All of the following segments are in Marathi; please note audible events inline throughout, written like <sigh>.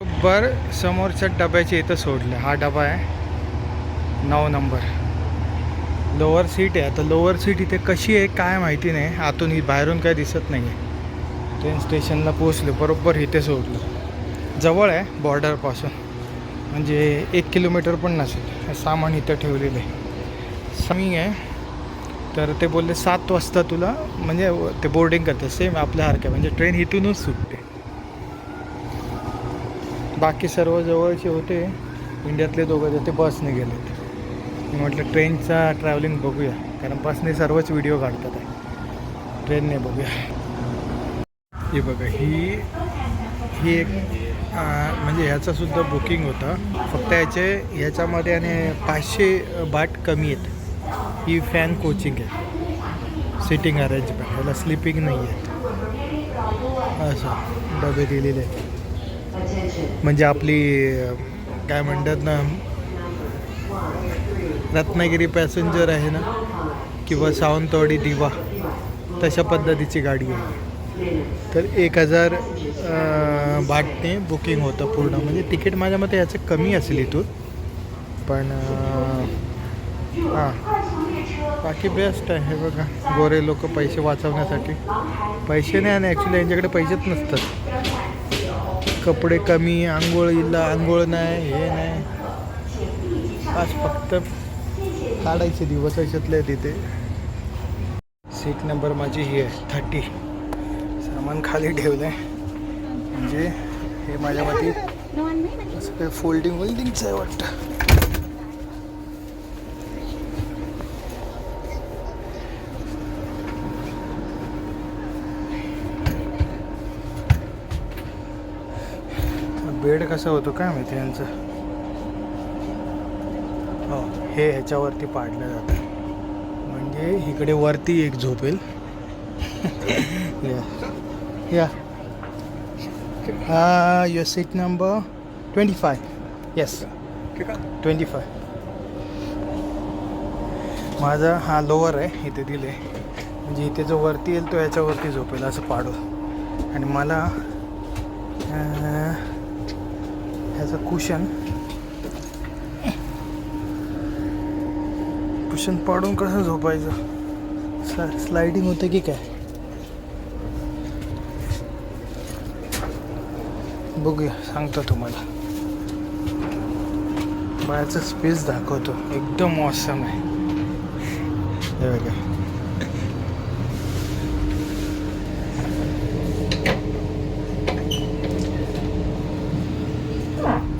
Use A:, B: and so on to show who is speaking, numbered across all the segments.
A: बर समोरच्या डब्याच्या इथं सोडलं. हा डबा आहे. नऊ नंबर. लोअर सीट आहे. आता लोअर सीट इथे कशी आहे काय माहिती नाही. आतून ही बाहेरून काय दिसत नाही आहे ट्रेन स्टेशनला पोचलो बरोबर इथे सोडलं. जवळ आहे बॉर्डरपासून म्हणजे एक किलोमीटर पण नसेल. सामान इथं ठेवलेलं आहे. समी आहे. तर ते बोलले सात वाजता तुला म्हणजे ते बोर्डिंग करते सेम आपल्यासारखं म्हणजे ट्रेन इथूनच सुट बाकी सर्व जवळचे होते इंडियातले दोघं ते बसने गेलेत. मी म्हटलं ट्रेनचा ट्रॅव्हलिंग बघूया कारण बसने सर्वच व्हिडिओ काढतात आहे. ट्रेनने बघूया. हे बघा ही ही एक म्हणजे ह्याचासुद्धा बुकिंग होतं. फक्त याचे ह्याच्यामध्ये आणि पाचशे बाट कमी आहेत. ही फॅन कोचिंग आहे. सिटिंग अरेंजमेंट ह्याला स्लिपिंग नाही आहेत. असं डबे दिलेले आहेत. म्हणजे आपली काय म्हणतात ना रत्नागिरी पॅसेंजर आहे ना किंवा सावंतवाडी दिवा तशा पद्धतीची गाडी आहे. तर एक हजार अं, बाटने बुकिंग होतं पूर्ण. म्हणजे तिकीट माझ्या मते याचं कमी असेल इथून. पण हां. बाकी बेस्ट आहे हे बघा. गोरे लोक पैसे वाचवण्यासाठी. पैसे नाही आणि ॲक्च्युली यांच्याकडे पैसेच नसतात. कपडे कमी आंघोळीला आंघोळ नाही हे नाही. आज फक्त काढायचे दिवस अशातले तिथे सीट नंबर माझी ही आहे थर्टी सामान खाली ठेवलं आहे म्हणजे हे माझ्या मते असं काही फोल्डिंग वोल्डिंगचं आहे वाटतं. बेड कसा होतो काय माहिती यांचं? हो हे ह्याच्यावरती पाडलं जातं. म्हणजे इकडे वरती एक झोपेल. <laughs> या. या. हा your seat number twenty five yes twenty five माझा हा लोअर आहे इथे दिले म्हणजे इथे जो वरती येईल तो याच्यावरती झोपेल असं पाडू आणि मला त्याचं कुशन. कुशन पाडून कसं झोपायचं? स्ला स्लायडिंग होतं की काय? बघूया सांगतो तुम्हाला. बाहेरचा स्पेस दाखवतो. एकदम मौसम आहे. हे बघा.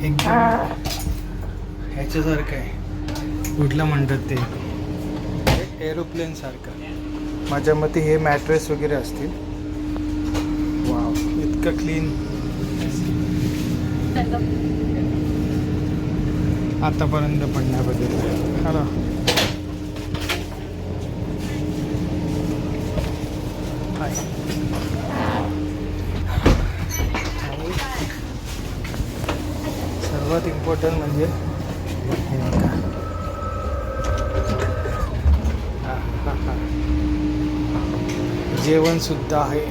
A: एकदम ह्याच्यासारखं आहे. कुठलं म्हणतात ते? एरोप्लेन सारखं. माझ्या मते हे मॅट्रेस वगैरे असतील. वाव इतकं क्लीन आतापर्यंत बघितलं हॅलो. हाय सर्वात इम्पॉर्टंट म्हणजे हे बघा. जेवण सुद्धा आहे.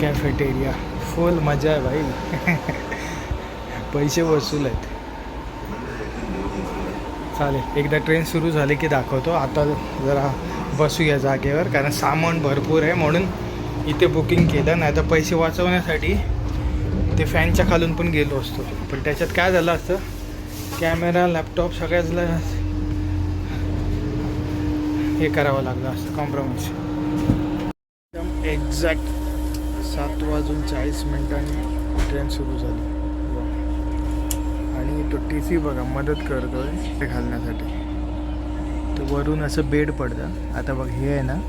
A: कॅफेटेरिया फुल मजा आहे भाई. <laughs> पैसे वसूल आहेत. चालेल एकदा ट्रेन सुरू झाली की दाखवतो. आता जरा बसूया जागेवर कारण सामान भरपूर आहे म्हणून इथे बुकिंग केलं. नाही तर पैसे वाचवण्यासाठी ते फॅनच्या खालून पण गेलो असतो. पण त्याच्यात काय झालं असतं? कॅमेरा लॅपटॉप सगळ्याचला हे करावं लागलं असतं कॉम्प्रोमाइज एकदम एक्झॅक्ट सात वाजून चाळीस मिनिटांनी ट्रेन सुरू झाली. आणि तो टी सी बघा मदत करतोय ते घालण्यासाठी. तर वरून असं बेड पडतं. आता बघ हे आहे ना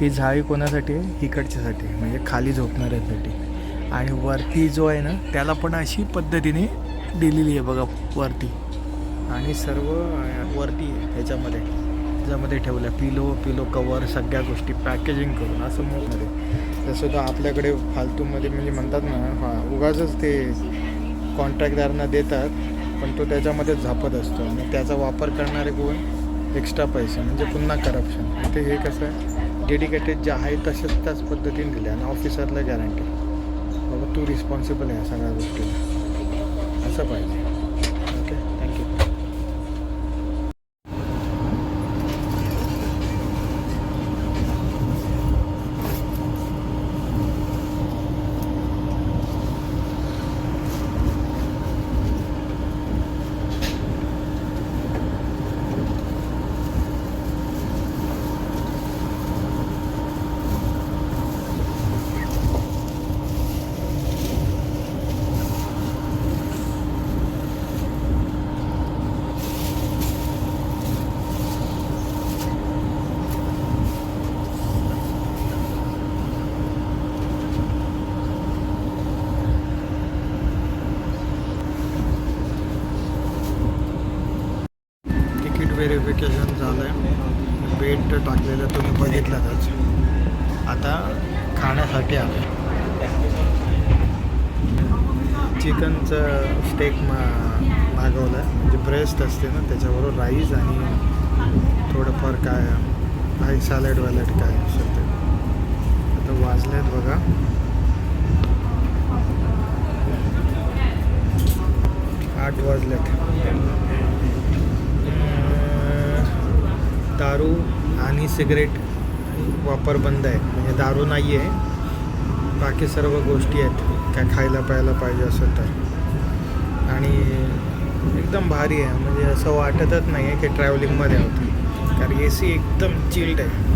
A: ती झाळी कोणासाठी आहे? इकडच्यासाठी म्हणजे खाली झोपणाऱ्यासाठी. आणि वरती जो आहे ना त्याला पण अशी पद्धतीने दिलेली आहे बघा वरती. आणि सर्व वरती आहे ह्याच्यामध्ये ज्यामध्ये ठेवलं पिलो पिलो कवर सगळ्या गोष्टी पॅकेजिंग करून असं मोठमध्ये तसं तर आपल्याकडे फालतूमध्ये म्हणजे म्हणतात ना हा उगाचच ते कॉन्ट्रॅक्टदारांना देतात पण तो त्याच्यामध्ये झापत असतो. आणि त्याचा वापर करणारे कोण? एक्स्ट्रा पैसे. म्हणजे पुन्हा करप्शन ते हे कसं आहे? डेडिकेटेड जे आहे तसेच त्याच पद्धतीने दिले. आणि ऑफिसरला गॅरंटी बाबा तू रिस्पॉन्सिबल आहे या सगळ्या गोष्टीला. असं पाहिजे. तिकीट झालं आहे बेट टाकलेलं तुम्ही बघितलंच आता खाण्यासाठी आलं चिकनचं स्टेक मा मागवलं आहे म्हणजे ब्रेस्ट असते ना त्याच्याबरोबर राईस आणि थोडंफार काय काही सॅलड वॅलड काय असेल ते. आता वाजलेत बघा. आठ वाजलेत. दारू आणि सिगरेट वापर बंद आहे. म्हणजे दारू नाही आहे बाकी सर्व गोष्टी आहेत. काय खायला प्यायला पाहिजे असेल तर. आणि एकदम भारी आहे. म्हणजे असं वाटतच नाही आहे की ट्रॅव्हलिंगमध्ये होतं कारण ए सी एकदम चिल्ड आहे.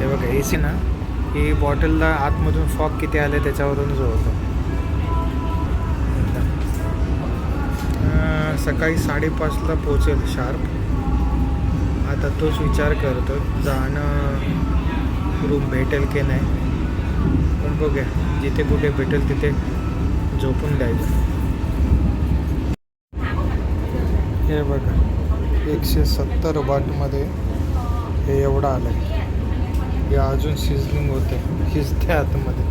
A: हे बघा ए सी ना ही बॉटलला आतमधून फॉग किती आले त्याच्यावरून जो होतो सकाळी साडेपाचला पोचेल शार्प आता तोच विचार करतो जाणं रूम भेटेल की नाही. पण बघूया जिथे कुठे भेटेल तिथे झोपून द्यायचं हे बघा एकशे सत्तर वाटमध्ये हे एवढं आलं आहे हे अजून शिजलिंग होते शिजते आतमध्ये.